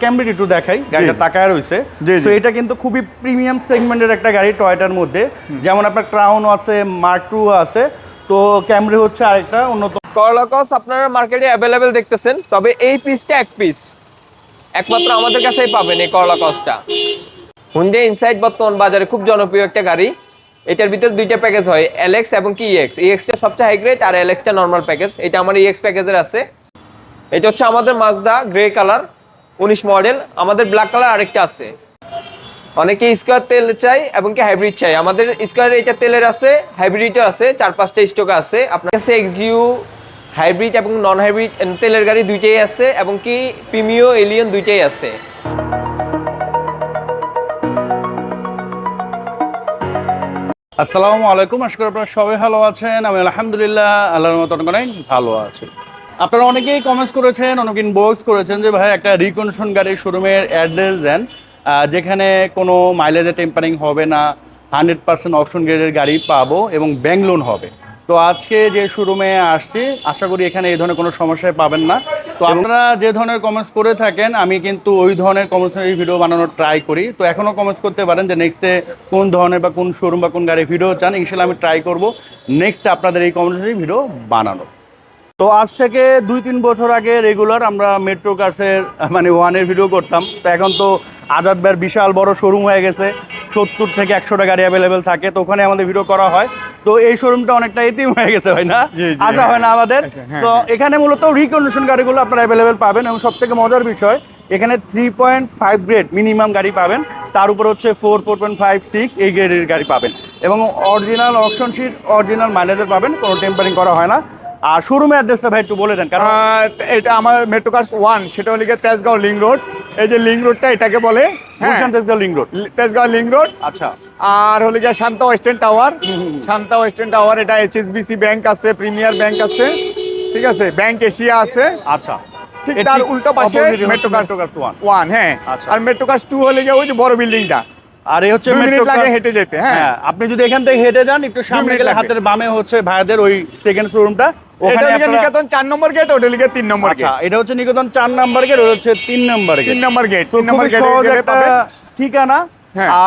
Cambridge একটু দেখাই গাড়িটা তাকায় রয়েছে। তো এটা কিন্তু খুবই প্রিমিয়াম সেগমেন্টের একটা গাড়ি টয়টার মধ্যে। যেমন আপনার ক্রাউন আছে মার্ক টু আছে। তো ক্যামরি হচ্ছে আরেকটা উন্নত করলা কস আপনারা মার্কেটে অ্যাভেলেবেল দেখতেছেন তবে এই পিসটা এক পিস একমাত্র আমাদের কাছেই পাবেন এই করলা কসটা হুন্ডে ইনসাইড বর্তমান বাজারে খুব জনপ্রিয় একটা গাড়ি। এটার ভিতর দুইটা প্যাকেজ হয় এলেক্স এবং কি ইএক্স ইএক্সটা সবচেয়ে হাই গ্রেড আর এলএক্সটা নর্মাল প্যাকেজ এটা আমার ইএক্স প্যাকেজের আছে। এটা হচ্ছে আমাদের মাজদা গ্রে কালার উনিশ মডেল, আমাদের ব্ল্যাক কালার আরেকটা আছে। অনেকে স্কোয়ার তেল চাই এবং কি হাইব্রিড চাই। আমাদের স্কোয়ার এটা তেলের আছে হাইব্রিডও আছে, চার পাঁচটা স্টক আছে। আপনার কাছে এক্সিউ হাইব্রিড এবং নন হাইব্রিড তেলের গাড়ি দুইটাই আছে এবং কি প্রিমিও এলিয়ন দুইটাই আছে। আসসালামু আলাইকুম, আশা করি আপনারা সবাই ভালো আছেন। আমি আলহামদুলিল্লাহ, আল্লাহর মতো অনেক ভালো আছি। আপনারা অনেকেই কমেন্টস করেছেন অনেক ইনবক্স করেছেন যে ভাই একটা রিকন্ডিশন গাড়ির শোরুমের অ্যাড্রেস দেন যেখানে কোনো মাইলেজে টেম্পারিং হবে না হান্ড্রেড পার্সেন্ট অপশন গ্রেডের গাড়ি পাবো এবং ব্যাংক লোন হবে। তো আজকে যে শোরুমে আসছি আশা করি এখানে এই ধরনের কোনো সমস্যায় পাবেন না। তো আপনারা যে ধরনের কমেন্টস করে থাকেন আমি কিন্তু ওই ধরনের কমেন্টসের ভিডিও বানানোর ট্রাই করি। তো এখনও কমেন্টস করতে পারেন যে নেক্সটে কোন ধরনের বা কোন শোরুম বা কোন গাড়ির ভিডিও চান? ইনশাল্লাহ আমি ট্রাই করব। নেক্সট আপনাদের এই কমেন্টের ভিডিও বানানো তো আজ থেকে দুই তিন বছর আগে রেগুলার আমরা মেট্রো কার্সের মানে ওয়ানের ভিডিও করতাম। তো এখন তো আজাদ ভাইয়ের বিশাল বড় শোরুম হয়ে গেছে। সত্তর থেকে একশোটা গাড়ি অ্যাভেলেবেল থাকে তো ওখানে আমাদের ভিডিও করা হয়। তো এই শোরুমটা অনেকটা এতিম হয়ে গেছে হয় না? আসা হয় না আমাদের। হ্যাঁ, তো এখানে মূলত রিকন্ডিশন গাড়িগুলো আপনারা অ্যাভেলেবেল পাবেন এবং সব থেকে মজার বিষয় এখানে three point five grade minimum গাড়ি পাবেন। তার উপর হচ্ছে four four point five six এই গ্রেডের গাড়ি পাবেন। এবং অরিজিনাল অপশন শিট অরিজিনাল মাইলেজের পাবেন কোনো টেম্পারিং করা হয় না। আর শোরুমের অ্যাড্রেসটা ভাই একটু বলে দেন কারণ এটা আমার মেট্রো কার্স ওয়ান সেটা হলো গিয়ে তেজগাঁও লিং রোড এই যে লিং রোডটা এটাকে বলে হ্যাঁ। Gulshan Tejgaon link road Tejgaon link road আচ্ছা। আর হলো গিয়ে Shanta western tower Shanta western tower এটা এইচ এস এইচএসবিসি ব্যাংক আছে প্রিমিয়ার ব্যাংক আছে। ঠিক আছে? ব্যাংক এশিয়া আছে। আচ্ছা। ঠিক তার উল্টো পাশে মেট্রো কার্স One। ওয়ান হ্যাঁ। আচ্ছা। আর মেট্রো কার্স টু হলে গিয়ে ওই যে বড় বিল্ডিংটা আর এই হচ্ছে মিনিট লাগে হেঁটে যেতে, হ্যাঁ। আপনি যদি এখান থেকে হেঁটে যান একটু সামনে গেলে হাতের বামে হচ্ছে ভাইদের ওই সেকেন্ড শোরুমটা ওখানে নিকেতন চার নম্বর গেট ওটা লিগে তিন নম্বর আচ্ছা এটা হচ্ছে নিকেতন চার নম্বর গেট ওটা হচ্ছে তিন number gate 3 number gate 3 number gate গেটে ঠিকানা। হ্যাঁ।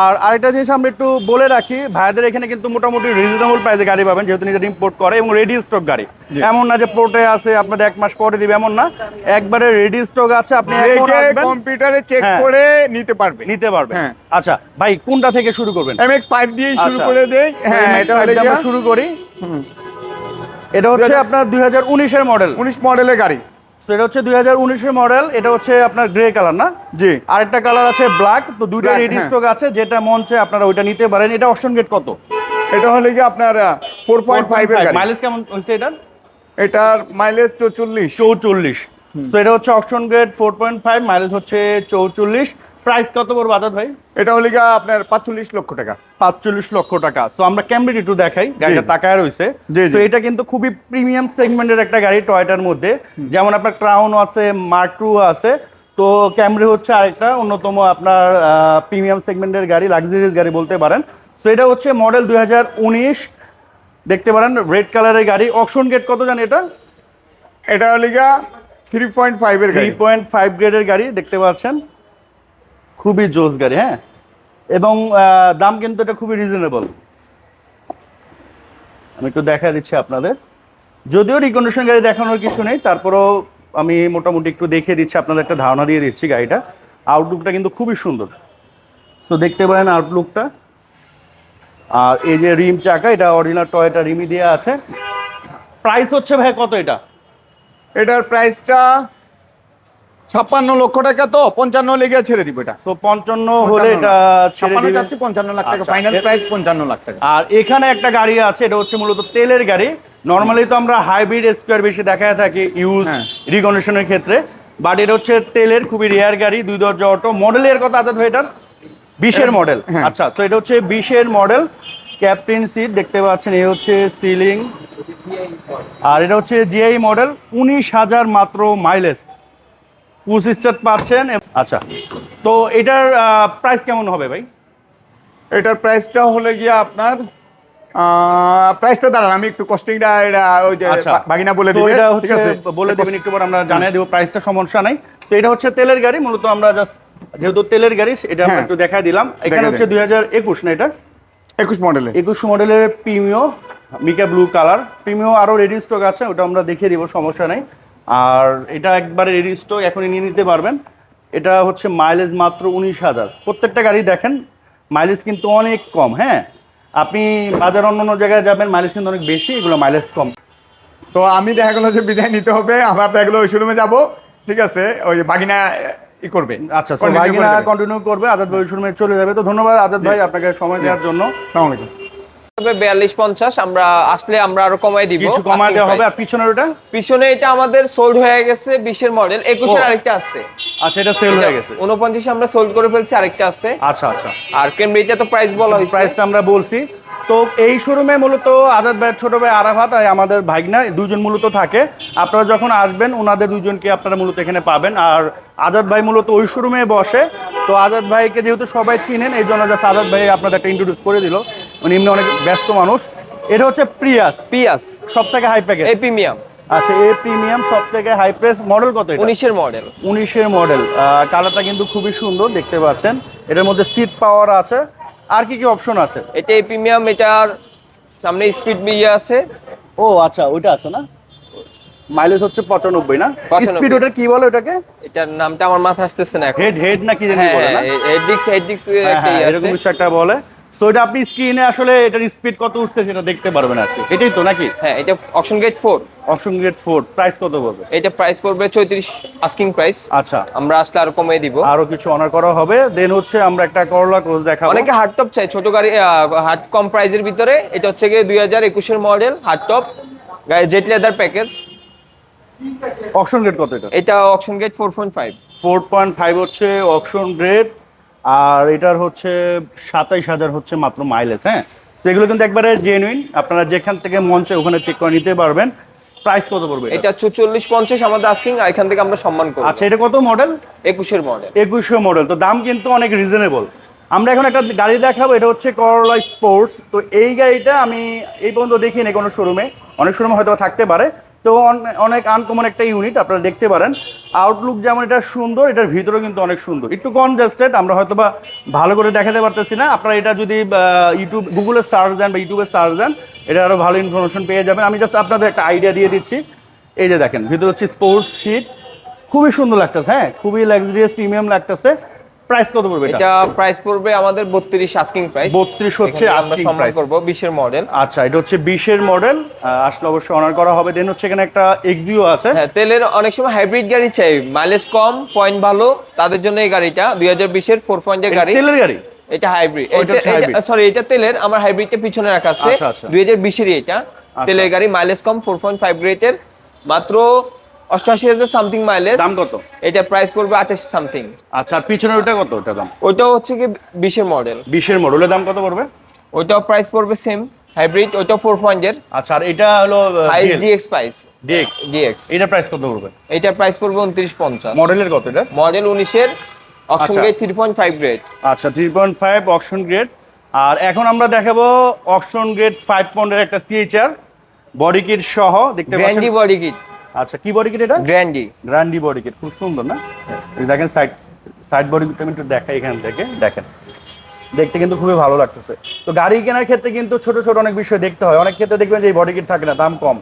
আর আরেকটা জিনিস আমরা একটু বলে রাখি ভাইদের এখানে কিন্তু মোটামুটি রিজনেবল প্রাইসে গাড়ি পাবেন যেহেতু নিজের ইম্পোর্ট করে এবং রেডি স্টক গাড়ি। এমন না যে পোর্টে আছে আপনাদের এক মাস পরে দিবে এমন না। একবারে রেডি স্টক আছে আপনি কম্পিউটারে চেক হ্যাঁ। করে নিতে পারবে। নিতে পারবেন হ্যাঁ। আচ্ছা ভাই কোনটা থেকে শুরু করবেন? এমএক্স ফাইভ দিয়ে শুরু আচ্ছা। করে দেই। হ্যাঁ এটা আমরা শুরু করি। এটা হচ্ছে আপনার দুই হাজার উনিশের মডেল উনিশ মডেলের গাড়ি। সেটা হচ্ছে দুই হাজার উনিশের মডেল এটা হচ্ছে আপনার গ্রে কালার না? জি। আরেকটা কালার আছে ব্ল্যাক তো দুইটা রেডি হ্যাঁ। স্টক আছে যেটা মঞ্চে আপনারা ওইটা নিতে পারেন। এটা অপশন গেট কত? এটা হলে কি আপনার ফোর পয়েন্ট ফাইভ এর মাইলেজ কেমন হচ্ছে এটার? মাইলেজ চৌচল্লিশ। চৌচল্লিশ। তো এটা হচ্ছে option grade four point five mileage হচ্ছে চৌচল্লিশ। প্রাইস কত পড়বে আজাদ ভাই? এটা হলে গিয়ে আপনার পাঁচচল্লিশ লক্ষ টাকা। পাঁচচল্লিশ লক্ষ টাকা। তো আমরা ক্যামব্রিজ একটু দেখাই। গাড়িটা। তাকায় রয়েছে তো এটা কিন্তু খুবই প্রিমিয়াম সেগমেন্টের একটা গাড়ি টয়টার মধ্যে। যেমন আপনার ক্রাউন আছে মার্ক টু আছে। তো ক্যামরি হচ্ছে আরেকটা অন্যতম আপনার প্রিমিয়াম সেগমেন্টের গাড়ি লাক্সারিয়াস গাড়ি বলতে পারেন। তো এটা হচ্ছে মডেল দুই হাজার উনিশ। দেখতে পারেন রেড কালারের গাড়ি। অকশন গেট কত জানি এটা? এটা হলে গিয়ে থ্রি পয়েন্ট ফাইভের থ্রি গাড়ি। পয়েন্ট ফাইভ গ্রেডের গাড়ি দেখতে পাচ্ছেন। খুবই জোস গাড়ি হ্যাঁ? এবং দাম কিন্তু এটা খুবই রিজনেবল আমি একটু দেখা দিচ্ছি আপনাদের। যদিও রিকন্ডিশন গাড়ি দেখানোর কিছু নেই, তারপরেও আমি মোটামুটি একটু দেখিয়ে দিচ্ছি, আপনাদের একটা ধারণা দিয়ে দিচ্ছি গাড়িটা। আউটলুকটা কিন্তু খুবই সুন্দর। সো দেখতে পারেন আউটলুকটা আর এই যে রিম চাকা, এটা অরিজিনাল টয়টা রিমি দেওয়া আছে। প্রাইস হচ্ছে ভাই কত এটা? এটার প্রাইসটা ছাপ্পান্ন লক্ষ টাকা তো পঞ্চান্ন লেগে ছেড়ে দিব এটা। তো পঞ্চান্ন হলে এটা ছাপ্পান্ন চাচ্ছি পঞ্চান্ন লাখ টাকা। আচ্ছা, ফাইনাল প্রাইস পঞ্চান্ন লাখ টাকা। আর এখানে একটা গাড়ি আছে এটা হচ্ছে মূলত তেলের গাড়ি। নর্মালি তো আমরা হাইব্রিড স্কোয়ার বেশি দেখা থাকি ইউজ হ্যাঁ। রিকন্ডিশনের ক্ষেত্রে। বাট এটা হচ্ছে তেলের খুবই রেয়ার গাড়ি দুই দরজা অটো মডেলের কথা আজাদ ভাই এটার বিশের মডেল হ্যাঁ। আচ্ছা তো এটা হচ্ছে বিশের মডেল ক্যাপ্টেন সিট দেখতে পাচ্ছেন এই হচ্ছে সিলিং আর এটা হচ্ছে জিআই মডেল উনিশ হাজার মাত্র মাইলেজ পুশ স্টার্ট পাচ্ছেন আচ্ছা। তো এটার প্রাইস কেমন হবে ভাই? এটার প্রাইসটা হলে গিয়ে আপনার প্রাইসটা দাঁড়ান আমি একটু কস্টিংটা এটা ওই যে আচ্ছা। বাগিনা বলে দিবে এটা ঠিক হচ্ছে আছে? বলে দেবেন একটু পর আমরা জানিয়ে দেবো প্রাইসটা সমস্যা নাই। তো এটা হচ্ছে তেলের গাড়ি মূলত আমরা জাস্ট যেহেতু তেলের গাড়ি এটা আমরা হ্যাঁ। একটু দেখাই দিলাম। এখানে হচ্ছে দুই হাজার একুশ না এটা? একুশ মডেলে একুশ মডেলের Premio mica blue colour Premio আরও রেডি স্টক আছে ওটা আমরা দেখিয়ে দিব সমস্যা নেই। আর এটা একবারে রেডি স্টক এখনই নিয়ে নিতে পারবেন। এটা হচ্ছে মাইলেজ মাত্র উনিশ হাজার। প্রত্যেকটা গাড়ি দেখেন মাইলেজ কিন্তু অনেক কম হ্যাঁ? আপনি বাজার অন্য অন্য জায়গায় যাবেন মাইলেজ কিন্তু অনেক বেশি এগুলো মাইলেজ কম। তো আমি দেখা গেলো যে বিদায় নিতে হবে আমরা দেখা গেলো ওই শোরুমে যাব ঠিক আছে? ওই বাগিনা ই করবে। আচ্ছা দেবে। কন্টিনিউ করবে আজাদ ভাই শোরুমে চলে যাবে। তো ধন্যবাদ আজাদ ভাই আপনাকে সময় দেওয়ার জন্য। আসসালামু আলাইকুম। বিয়াল্লিশ পঞ্চাশ। আমরা আসলে আমরা আরও কমাই দিব asking দেওয়া হবে আর পিছনের ওটা? পিছনে এটা আমাদের সোল্ড হয়ে গেছে বিশের মডেল একুশের আরেকটা আছে। আচ্ছা এটা সেল হয়ে গেছে। উনপঞ্চাশে আমরা সোল্ড করে ফেলছি আরেকটা আছে। আচ্ছা আচ্ছা। আর তো প্রাইস বলা হয়েছে। প্রাইসটা আমরা বলছি। তো এই শোরুমে মূলত আজাদ ভাইয়ের ছোট ভাই আরাফাত আর আমাদের ভাগনা দুজন মূলত থাকে। আপনারা যখন আসবেন ওনাদের দুজনকে আপনারা মূলত এখানে পাবেন। আর আজাদ ভাই মূলত ওই শোরুমে বসে। তো আজাদ ভাইকে যেহেতু সবাই চিনেন এই জন্য জাস্ট আজাদ ভাই আপনাদের একটা ইন্ট্রোডিউস করে দিল। উনি এমনি অনেক ব্যস্ত মানুষ। এটা হচ্ছে প্রিয়াস পিয়াস সব থেকে হাই প্যাকেজ এই প্রিমিয়াম আচ্ছা এ প্রিমিয়াম সব থেকে হাই প্রেস মডেল কত এটা? উনিশের মডেল উনিশের মডেল কালারটা কিন্তু খুবই সুন্দর দেখতে পাচ্ছেন। এটার মধ্যে সিট পাওয়ার আছে। আর কি কি অপশন আছে? এটা এই প্রিমিয়াম এটার সামনে স্পিড বিয়ে আছে। ও আচ্ছা ওইটা আছে না? মাইলেজ হচ্ছে পঁচানব্বই না? স্পিড ওটা কি বলে ওটাকে? এটার নামটা আমার মাথায় আসতেছে না হেড হেড না কি জানি হ্যাঁ বলে না? হেড হেড হ্যাঁ, হ্যাঁ, এরকম কিছু একটা বলে। সো এটা আপনি স্ক্রিনে আসলে এটার স্পিড কত উঠছে সেটা দেখতে পারবেন আর কি। এটাই তো নাকি? হ্যাঁ এটা option gate four option grade four price কত পড়বে? এটা প্রাইস পড়বে চৌত্রিশ আস্কিং প্রাইস আচ্ছা। আমরা আসলে আরও কমিয়ে দিব। আরও কিছু অনার করা হবে। দেন হচ্ছে আমরা একটা করলা ক্রোজ দেখাবো। অনেকে হার্ড টপ চাই ছোট গাড়ি হার্ড কম প্রাইজের ভিতরে। এটা হচ্ছে গিয়ে দুই হাজার একুশের model hard top jet leather package option grade কত এটা? এটা option gate four point five four point five হচ্ছে অপশন গ্রেড আর এটার হচ্ছে সাতাইশ হাজার হচ্ছে মাত্র মাইলেজ হ্যাঁ? সেগুলো কিন্তু একবারে জেনুইন আপনারা যেখান থেকে মঞ্চে ওখানে চেক করে নিতে পারবেন। প্রাইস কত পড়বে এটা এটা চুচল্লিশ পঞ্চাশ আমাদের আস্কিং আর এখান থেকে আমরা সম্মান করব। আচ্ছা এটা কত মডেল একুশের মডেল একুশশো মডেল তো দাম কিন্তু অনেক রিজনেবল আমরা এখন একটা গাড়ি দেখাবো এটা হচ্ছে করলা স্পোর্টস তো এই গাড়িটা আমি এই পর্যন্ত দেখিনি কোনো শোরুমে অনেক শোরুমে হয়তো থাকতে পারে। তো অনেক আনকমন একটা ইউনিট আপনারা দেখতে পারেন। আউটলুক যেমন এটা সুন্দর, এটার ভিতরেও কিন্তু অনেক সুন্দর। একটু কনজাস্টেড আমরা হয়তো বা ভালো করে দেখাতে পারতেছি না। আপনারা এটা যদি ইউটিউব গুগলে সার্চ দেন বা ইউটিউবে সার্চ দেন, এটা আরও ভালো ইনফরমেশন পেয়ে যাবেন। আমি জাস্ট আপনাদের একটা আইডিয়া দিয়ে দিচ্ছি। এই যে দেখেন, ভিতরে হচ্ছে স্পোর্টস শিট খুবই সুন্দর লাগতেছে হ্যাঁ? খুবই লাক্সারিয়াস প্রিমিয়াম লাগতেছে। প্রাইস কত পড়বে এটা? এটা প্রাইস পড়বে আমাদের বত্রিশ আস্কিং প্রাইস 32 হচ্ছে আমরা সম্মান। করব বিশের মডেল আচ্ছা এটা হচ্ছে বিশের মডেল আসলে অবশ্যই অনার করা হবে। দেন হচ্ছে এখানে একটা এক্সিও আছে। হ্যাঁ তেলের অনেক সময় হাইব্রিড গাড়ি চাই। মাইলেজ কম পয়েন্ট ভালো তাদের জন্য এই গাড়িটা দুই হাজার বিশের ফোর পয়েন্টের গাড়ি। তেলের গাড়ি? এটা হাইব্রিড হচ্ছে সরি এটা তেলের আমার হাইব্রিডটা পিছনে রাখা আছে। আচ্ছা, আচ্ছা। দুই হাজার বিশেরই এটা। তেলের গাড়ি মাইলেজ কম ফোর পয়েন্ট ফাইভ গ্রেটের মাত্র অষ্টআশি হাজার সামথিং মাইলেজ দাম কত? এটার প্রাইস পড়বে আঠাশ সামথিং আচ্ছা আর পিছনের ওটা কত ওটা দাম? ওইটাও হচ্ছে কি বিশের মডেল বিশের মডেলের দাম কত পড়বে? ওইটাও প্রাইস পড়বে সেম হাইব্রিড ওইটাও ফোর পয়েন্টের আচ্ছা আর এটা হলো ডিএক্স প্রাইস ডিএক্স ডিএক্স এটা প্রাইস কত পড়বে? এটার প্রাইস পড়বে উনত্রিশ পঞ্চাশ। মডেলের কত এটা? মডেল উনিশের আচ্ছা। Gate three point five grade আচ্ছা three point five option grade আর এখন আমরা দেখাবো অকশন গ্রেড ফাইভ পয়েন্টের একটা সিএইচআর বডি কিট সহ দেখতে পাচ্ছেন? বডি কিট আচ্ছা কি বডি কিট এটা? গ্র্যান্ডি গ্র্যান্ডি বডি কিট খুব সুন্দর না? দেখেন সাইড সাইড বডি কিট আমি একটু দেখাই এখান থেকে দেখেন। দেখতে কিন্তু খুবই ভালো লাগতেছে। তো গাড়ি কেনার ক্ষেত্রে কিন্তু ছোট ছোট অনেক বিষয় দেখতে হয়। অনেক ক্ষেত্রে দেখবেন যে এই বডি কিট থাকে না দাম কম।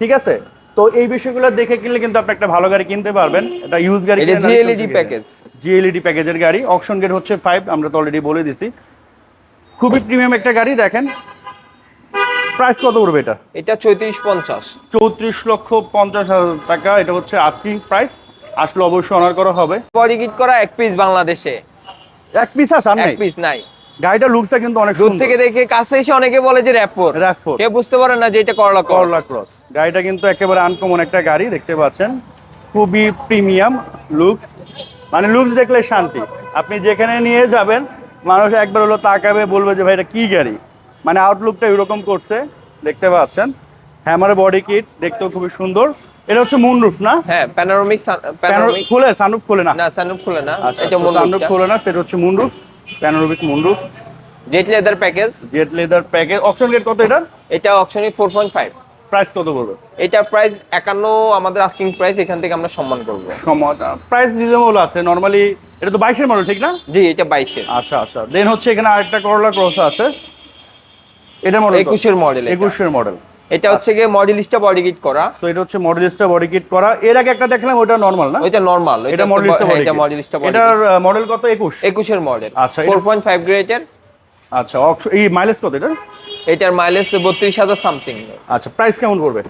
ঠিক আছে? তো এই বিষয়গুলো দেখে কিনলে কিন্তু আপনি একটা ভালো গাড়ি কিনতে পারবেন। এটা ইউজ গাড়ি এটা জিএলইডি প্যাকেজ জিএলইডি প্যাকেজের গাড়ি। অপশন গেট হচ্ছে ফাইভ আমরা তো অলরেডি বলে দিছি। খুবই প্রিমিয়াম একটা গাড়ি দেখেন। প্রাইস কত পড়বে এটা? এটা চৌত্রিশ পঞ্চাশ। চৌত্রিশ লক্ষ পঞ্চাশ হাজার টাকা এটা হচ্ছে আস্কিং প্রাইস আসলে অবশ্যই অনার করা হবে। বডি কিট করা এক পিস বাংলাদেশে। এক পিস আছে এক পিস নাই। গাড়িটা লুকসটা কিন্তু অনেক দূর থেকে দেখে কাছে এসে অনেকে বলে যে র্যাপোর RAV4 কেউ বুঝতে পারে না যে এটা করলা করলা করলা ক্রস গাড়িটা কিন্তু একেবারে আনকমন একটা গাড়ি দেখতে পাচ্ছেন। খুবই প্রিমিয়াম লুকস মানে লুকস দেখলে শান্তি। আপনি যেখানে নিয়ে যাবেন মানুষ একবার হলো তাকাবে বলবে যে ভাই এটা কি গাড়ি? মানে আউটলুকটা এরকম করছে দেখতে পাচ্ছেন। হ্যামার বডি কিট দেখতেও খুবই সুন্দর। এটা হচ্ছে মুনরুফ না? হ্যাঁ প্যানোরামিক প্যানোরামিক খুলে সানরুফ খুলে না? না সানরুফ খুলে না। আচ্ছা এটা সানরুফ খুলে না সেটা হচ্ছে moonroof panoramic moonroof jet leather package jet leather package option gate কত এটা এটা পয়েন্ট ফাইভ প্রাইস কত পড়বে এটার প্রাইস একান্ন আমাদের আস্কিং প্রাইস এখান থেকে আমরা সম্মান করব। সময় প্রাইস রিজনেবল আছে। নর্মালি এটা তো বাইশের মডেল ঠিক না? জি এটা বাইশের। আচ্ছা আচ্ছা। দেন হচ্ছে এখানে আরেকটা করলা ক্রস আছে। এটা মডেল একুশের মডেল একুশের মডেল এটা হচ্ছে গিয়ে মডেলিস্টটা বডি কিট করা। তো এটা হচ্ছে মডেলিস্টটা বডি কিট করা। এর আগে একটা দেখলাম ওটা নর্মাল না? ওইটা নরমাল এটা মডেলিস্টটা বডি এটা মডেলিস্টটা বডি এটার মডেল কত? 21 একুশের মডেল আচ্ছা, এটা- ফোর পয়েন্ট ফাইভ গ্রেডের আচ্ছা অক্স- এই মাইলেজ কত এটা এটার মাইলেজ বত্রিশ হাজার সামথিং আচ্ছা প্রাইস কেমন পড়বে?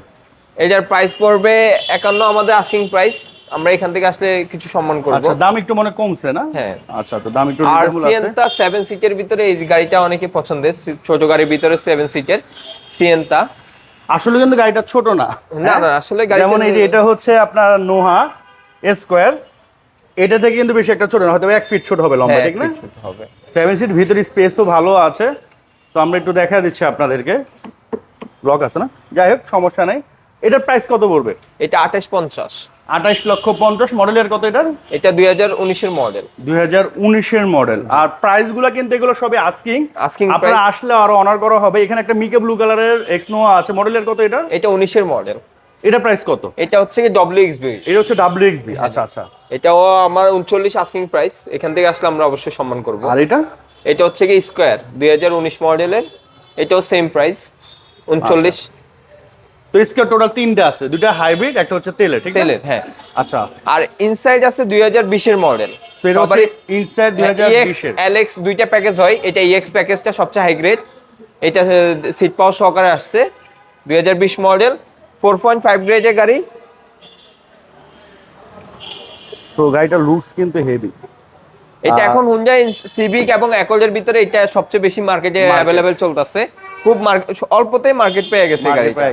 এটার প্রাইস পড়বে একান্ন আমাদের আস্কিং প্রাইস আমরা এখান থেকে আসলে কিছু সম্মান করব। আচ্ছা দাম একটু মনে কমছে না? হ্যাঁ। আচ্ছা তো দাম একটু আর। সিয়েন্তা সেভেন সিটের ভিতরে এই গাড়িটা অনেকে পছন্দের ছোট গাড়ির ভিতরে সেভেন সিটের সিয়েন্তা আসলে কিন্তু গাড়িটা ছোট না। না না আসলে গাড়িটা যেমন এই যে এটা হচ্ছে আপনার নোহা স্কোয়ার। এটা থেকে কিন্তু বেশি একটা ছোট না হয়তো এক ফিট ছোট হবে লম্বা হ্যাঁ, ঠিক না? হবে। সেভেন সিট ভিতরে স্পেসও ভালো আছে। তো আমরা একটু দেখা দিচ্ছি আপনাদেরকে। ব্লক আছে না? যাই হোক সমস্যা নাই। এটার প্রাইস কত পড়বে? এটা আঠাশ পঞ্চাশ। আঠাইশ লক্ষ পঞ্চাশ মডেলের কত এটার? এটা দুই হাজার উনিশের মডেল। দুই হাজার উনিশের মডেল। আর প্রাইসগুলো কিন্তু এগুলো সবই আস্কিং Asking আপনারা আসলে আরও অনার করা হবে। এখানে একটা মিকে ব্লু কালারের এক্সনোয়া আছে। মডেলের কত এটা এটা উনিশের মডেল। এটা প্রাইস কত? এটা হচ্ছে কি ডব্লিউ এক্সবি এটা হচ্ছে ডাব্লিউ এক্সবি আচ্ছা আচ্ছা। এটাও আমার উনচল্লিশ আস্কিং প্রাইস এখান থেকে আসলে আমরা অবশ্যই সম্মান করব। আর এটা? এটা হচ্ছে কি স্কোয়ার দুই হাজার উনিশ মডেলের। এটাও সেম প্রাইস উনচল্লিশ তো স্কেল টোটাল তিনটা আছে দুটা হাইব্রিড একটা হচ্ছে তেলের ঠিক তেলের হ্যাঁ। আচ্ছা। আর ইনসাইড আছে দুই হাজার বিশের মডেল তো ইনসাইড দুই হাজার বিশের। এলএক্স দুইটা প্যাকেজ হয় এটা ইএক্স প্যাকেজটা সবচেয়ে হাই গ্রেড এটা সিট পাওয়ার সহকারে আসছে দুই হাজার বিশ মডেল ফোর পয়েন্ট ফাইভ গ্রেডের গাড়ি। তো গাড়িটা লুকস কিন্তু হেভি এটা এখন হুন্ডাই সিভিক এবং অ্যাকর্ডের ভিতরে এটা সবচেয়ে বেশি মার্কেটে। অ্যাভেলেবেল চলতেছে। খুব মার্কেট অল্পতেই মার্কেট পেয়ে গেছে গাড়িটা।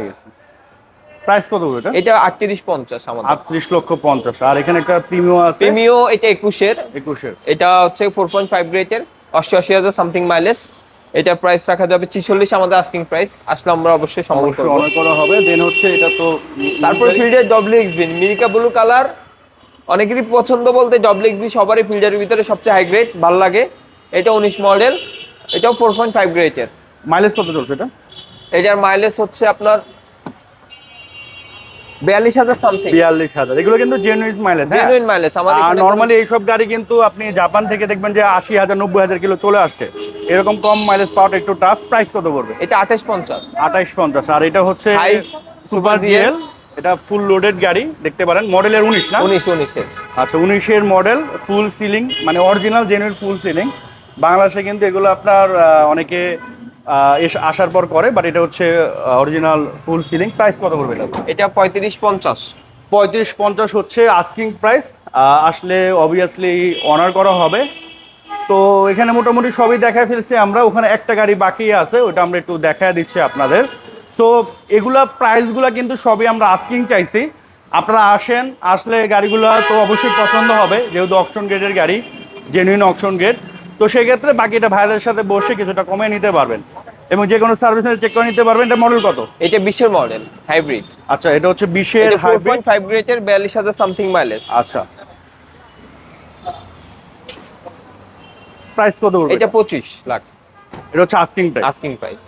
প্রাইস কত এটা? এটা আটত্রিশ পঞ্চাশ আমাদের। আটত্রিশ লক্ষ পঞ্চাশ। আর এখানে একটা প্রিমিয়াম আছে? প্রিমিও এটা একুশের। একুশের। এটা হচ্ছে ফোর পয়েন্ট ফাইভ গ্রেডের অষ্টআশি হাজার সামথিং মাইলেজ এটার প্রাইস রাখা যাবে ছিচল্লিশ আমাদের আস্কিং প্রাইস আসলে আমরা অবশ্যই সম্মান অবশ্যই করা হবে। দেন হচ্ছে এটা তো তারপর ফিল্ডের ডব্লিউ এক্সবি মিরিকা ব্লু কালার অনেকেরই পছন্দ বলতে ডব্লিউ এক্সবি সবারই ফিল্ডের ভিতরে সবচেয়ে হাই গ্রেড ভালো লাগে। এটা উনিশ মডেল এটাও ফোর পয়েন্ট ফাইভ গ্রেডের মাইলেজ কত চলছে এটা? এটার মাইলেজ হচ্ছে আপনার বিয়াল্লিশ হাজার সামথিং বিয়াল্লিশ হাজার। এগুলো কিন্তু জেনুইন মাইলেজ হ্যাঁ? জেনুইন মাইলেজ আমাদের আর নর্মালি এইসব গাড়ি কিন্তু আপনি জাপান থেকে দেখবেন যে আশি হাজার নব্বই হাজার কিলো চলে আসছে। এরকম কম মাইলেজ পাওয়াটা একটু টাফ প্রাইস কত পড়বে? এটা আঠাশ পঞ্চাশ। আঠাইশ পঞ্চাশ। আর এটা হচ্ছে সুপার জিএল এটা ফুল লোডেড গাড়ি দেখতে পারেন। মডেলের উনিশ না? উনিশ উনিশের আচ্ছা উনিশের মডেল ফুল সিলিং মানে অরিজিনাল জেনুইন ফুল সিলিং বাংলাদেশে কিন্তু এগুলো আপনার অনেকে আসার পর করে বাট এটা হচ্ছে অরিজিনাল ফুল সিলিং প্রাইস কত করবে এটা? এটা পঁয়ত্রিশ পঞ্চাশ। পঁয়ত্রিশ পঞ্চাশ হচ্ছে আস্কিং প্রাইস আসলে অবভিয়াসলি অনার করা হবে। তো এখানে মোটামুটি সবই দেখায় ফেলছি আমরা ওখানে একটা গাড়ি বাকি আছে ওটা আমরা একটু দেখায় দিচ্ছি আপনাদের। সো এগুলা প্রাইসগুলো কিন্তু সবই আমরা আস্কিং চাইছি। আপনারা আসেন আসলে গাড়িগুলো তো অবশ্যই পছন্দ হবে যেহেতু অকশন গেটের গাড়ি জেনুইন অকশন গেট তো সেক্ষেত্রে বাকিটা ভাইদের সাথে বসে কিছুটা কমে নিতে পারবেন। এবং যে কোনো সার্ভিস চেক করে নিতে পারবেন। এটা মডেল কত? এটা বিশের মডেল হাইব্রিড আচ্ছা এটা হচ্ছে বিশের হাইব্রিড গ্রেডের বিয়াল্লিশ হাজার সামথিং মাইলেজ আচ্ছা। প্রাইস কত এটা পঁচিশ লাখ। এটা হচ্ছে আস্কিং প্রাইস আস্কিং প্রাইস